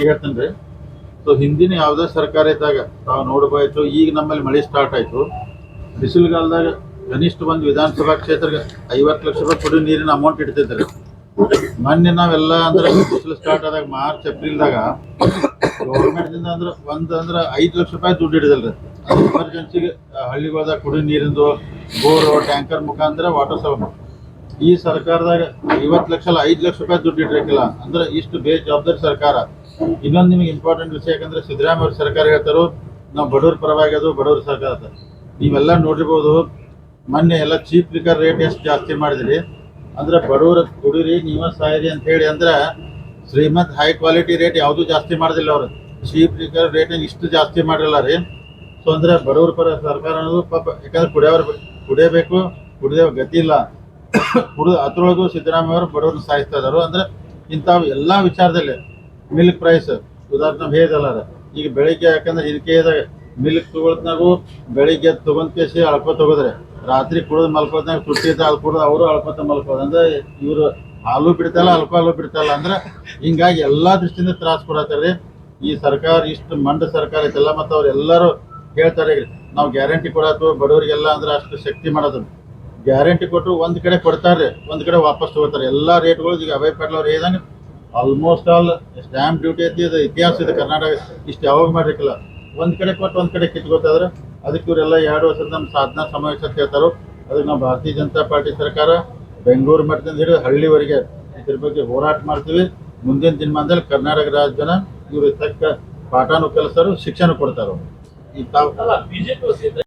ಹೇಳ್ತೇನೆ ಸೊ ಹಿಂದಿನ ಯಾವುದೇ ಸರ್ಕಾರ ಇದ್ದಾಗ ತಾವು ನೋಡಬಾಯ್ತು ಈಗ ನಮ್ಮಲ್ಲಿ ಮಳೆ ಸ್ಟಾರ್ಟ್ ಆಯ್ತು. ಬಿಸಿಲುಗಾಲದಾಗ ಕನಿಷ್ಠ ಒಂದು ವಿಧಾನಸಭಾ ಕ್ಷೇತ್ರಕ್ಕೆ ಐವತ್ತು ಲಕ್ಷ ರೂಪಾಯಿ ಕುಡಿಯೋ ನೀರಿನ ಅಮೌಂಟ್ ಇಡ್ತಿದ್ರು. ಮೊನ್ನೆ ನಾವೆಲ್ಲ ಅಂದ್ರೆ ಬಿಸಿಲು ಸ್ಟಾರ್ಟ್ ಆದಾಗ ಮಾರ್ಚ್, ಏಪ್ರಿಲ್ದಾಗ ಗೌರ್ಮೆಂಟ್ದಿಂದ ಅಂದ್ರೆ ಒಂದು ಅಂದ್ರೆ ಐದು ಲಕ್ಷ ರೂಪಾಯಿ ದುಡ್ಡು ಹಿಡಿದಲ್ರಿ. ಎಮರ್ಜೆನ್ಸಿಗೆ ಹಳ್ಳಿಗಳದಾಗ ಕುಡಿಯೋ ನೀರಿಂದು, ಬೋರ್, ಟ್ಯಾಂಕರ್ ಮುಖಾಂತರ ವಾಟರ್ ಸಪ್ಲೈ ಈ ಸರ್ಕಾರದಾಗ ಐವತ್ತು ಲಕ್ಷ ಅಲ್ಲ, ಐದು ಲಕ್ಷ ರೂಪಾಯಿ ದುಡ್ಡು ಇಟ್ಟಿರಕಿಲ್ಲ. ಅಂದ್ರೆ ಇಷ್ಟು ಬೇಜವಾಬ್ದಾರಿ ಸರ್ಕಾರ. ಇನ್ನೊಂದು ನಿಮಗೆ ಇಂಪಾರ್ಟೆಂಟ್ ವಿಷಯ ಯಾಕಂದ್ರೆ ಸಿದ್ದರಾಮಯ್ಯ ಅವ್ರ ಸರ್ಕಾರ ಹೇಳ್ತಾರೋ, ನಾವು ಬಡವ್ರ ಪರವಾಗಿ ಅದು, ಬಡವ್ರ ಸರ್ಕಾರ ಅಂತ. ನೀವೆಲ್ಲ ನೋಡಿರ್ಬೋದು, ಮೊನ್ನೆ ಎಲ್ಲ ಚೀಪ್ ಲಿಕ್ಕರ್ ರೇಟ್ ಎಷ್ಟು ಜಾಸ್ತಿ ಮಾಡಿದ್ರಿ. ಅಂದ್ರೆ ಬಡವ್ರ ಕುಡಿರಿ, ನೀವ ಸಾಯಿರಿ ಅಂತ ಹೇಳಿ ಅಂದ್ರೆ ಶ್ರೀಮಂತ್ ಹೈ ಕ್ವಾಲಿಟಿ ರೇಟ್ ಯಾವುದೂ ಜಾಸ್ತಿ ಮಾಡಿದಿಲ್ಲ ಅವರು. ಚೀಪ್ ಲಿಕ್ಕರ್ ರೇಟ್ ಇಷ್ಟು ಜಾಸ್ತಿ ಮಾಡಿರಲ್ಲ ರೀ. ಸೊ ಅಂದ್ರೆ ಬಡವ್ರ ಪರ ಸರ್ಕಾರ ಅನ್ನೋದು ಪಾಪ, ಯಾಕಂದ್ರೆ ಕುಡಿಯೋರು ಕುಡಿಯಬೇಕು, ಕುಡಿಯೋ ಗತಿ ಇಲ್ಲ. ಕುಡಿದು ಅದ್ರೊಳಗೂ ಸಿದ್ದರಾಮಯ್ಯ ಅವರು ಬಡವ್ರನ್ನ ಸಾಯಿಸ್ತಾ ಇದ್ದಾರೆ ಅಂದ್ರೆ ಇಂಥವು ಎಲ್ಲಾ ವಿಚಾರದಲ್ಲಿ ಮಿಲ್ಕ್ ಪ್ರೈಸ್ ಉದಾಹರಣೆ ಭೇದಲ್ಲ ಈಗ ಬೆಳಿಗ್ಗೆ ಯಾಕಂದ್ರೆ ಇದಕ್ಕೆ ಮಿಲ್ಕ್ ತಗೊಳ್ತಾಗೂ ಬೆಳಿಗ್ಗೆ ತಗೊಂಡ್ ಕೇಸಿ ಅಳ್ಕೊ ತಗೋದ್ರೆ, ರಾತ್ರಿ ಕುಡಿದು ತುಟ್ಟಿ ಇದ್ದ ಅಲ್ಲಿ ಕುಡಿದು ಅವರು ಅಳ್ಕೊತ ಮಲ್ಕೋದು. ಅಂದ್ರೆ ಇವರು ಹಾಲು ಬಿಡ್ತಲ್ಲ ಅಲ್ಕೋಹಾಲು ಬಿಡ್ತಲ್ಲ. ಅಂದ್ರೆ ಹಿಂಗಾಗಿ ಎಲ್ಲಾ ದೃಷ್ಟಿಯಿಂದ ತ್ರಾಸ ಕೊಡತ್ತಾರ್ರಿ ಈ ಸರ್ಕಾರ ಇಷ್ಟು ಮಂಡ ಸರ್ಕಾರ ಐತೆಲ್ಲ ಮತ್ತು ಅವ್ರು ಎಲ್ಲರೂ ಹೇಳ್ತಾರೆ ನಾವು ಗ್ಯಾರಂಟಿ ಕೊಡೋದು, ಬಡವರಿಗೆಲ್ಲ ಅಂದ್ರೆ ಅಷ್ಟು ಶಕ್ತಿ ಮಾಡೋದು ಗ್ಯಾರಂಟಿ ಕೊಟ್ಟರು ಒಂದು ಕಡೆ ಕೊಡ್ತಾರೆ, ಒಂದು ಕಡೆ ವಾಪಸ್ ತಗೋತಾರೆ. ಎಲ್ಲಾ ರೇಟ್ಗಳು ಈಗ ಅಭಯ ಪಾಟೀಲ್ ಅವ್ರು ಆಲ್ಮೋಸ್ಟ್ ಆಲ್ ಸ್ಟ್ಯಾಂಪ್ ಡ್ಯೂಟಿ ಐತಿ ಇದು. ಇತಿಹಾಸ ಇದೆ ಕರ್ನಾಟಕ. ಇಷ್ಟು ಯಾವಾಗ ಮಾಡಿರ್ಕಿಲ್ಲ ಒಂದು ಕಡೆ ಕೊಟ್ಟು ಒಂದು ಕಡೆ ಕಿತ್ಕೋತಾದ್ರೆ ಅದಕ್ಕೆ ಇವರೆಲ್ಲ ಎರಡು ವರ್ಷದ ನಮ್ಮ ಸಾಧನಾ ಸಮಾವೇಶ ಅಂತ ಹೇಳ್ತಾರೋ, ಅದಕ್ಕೆ ನಾವು ಭಾರತೀಯ ಜನತಾ ಪಾರ್ಟಿ ಸರ್ಕಾರ ಬೆಂಗಳೂರು ಮಟ್ಟದಿಂದ ಹಿಡಿದು ಹಳ್ಳಿವರೆಗೆ ಇದ್ರ ಬಗ್ಗೆ ಹೋರಾಟ ಮಾಡ್ತೀವಿ. ಮುಂದಿನ ದಿನಮಾನದಲ್ಲಿ ಕರ್ನಾಟಕ ರಾಜ್ಯನ ಇವರು ತಕ್ಕ ಪಾಠನೂ ಕಲಿಸ್ತಾರೋ, ಶಿಕ್ಷಣ ಕೊಡ್ತಾರೋ. ಈ ತಾವು ಅಲ್ಲ ಬಿಜೆಪಿ